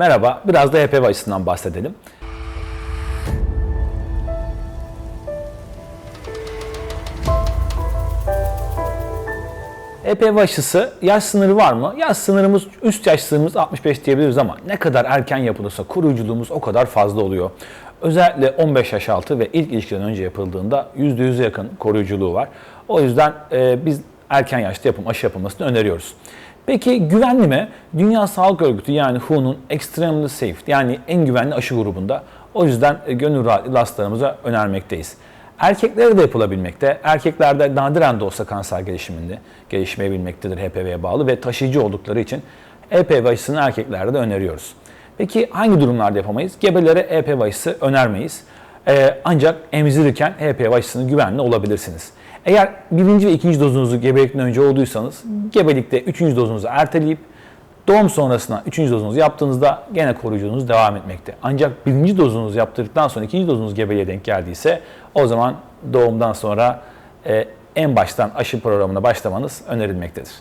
Merhaba, biraz da HPV aşısından bahsedelim. HPV aşısı yaş sınırı var mı? Yaş sınırımız, üst yaş sınırımız 65 diyebiliriz ama ne kadar erken yapılırsa koruyuculuğumuz o kadar fazla oluyor. Özellikle 15 yaş altı ve ilk ilişkiden önce yapıldığında %100'e yakın koruyuculuğu var. O yüzden e, biz erken yaşta yapım, aşı yapılmasını öneriyoruz. Peki güvenli mi? Dünya Sağlık Örgütü yani WHO'nun Extremely Safe yani en güvenli aşı grubunda. O yüzden e, gönül rahatlığıyla hastalarımıza önermekteyiz. Erkeklere de yapılabilmekte. Erkeklerde nadiren de olsa kanser gelişiminde gelişmeyebilmektedir HPV'ye bağlı ve taşıyıcı oldukları için HPV aşısını erkeklerde de öneriyoruz. Peki hangi durumlarda yapamayız? Gebelere HPV aşısı önermeyiz. Ee, ancak emzirirken HPV aşısını güvenli olabilirsiniz. Eğer birinci ve ikinci dozunuzu gebelikten önce olduysanız gebelikte üçüncü dozunuzu erteleyip Doğum sonrasına 3. dozunuzu yaptığınızda gene koruyucunuz devam etmekte. Ancak birinci dozunuzu yaptırdıktan sonra ikinci dozunuz gebeliğe denk geldiyse o zaman doğumdan sonra e, en baştan aşı programına başlamanız önerilmektedir.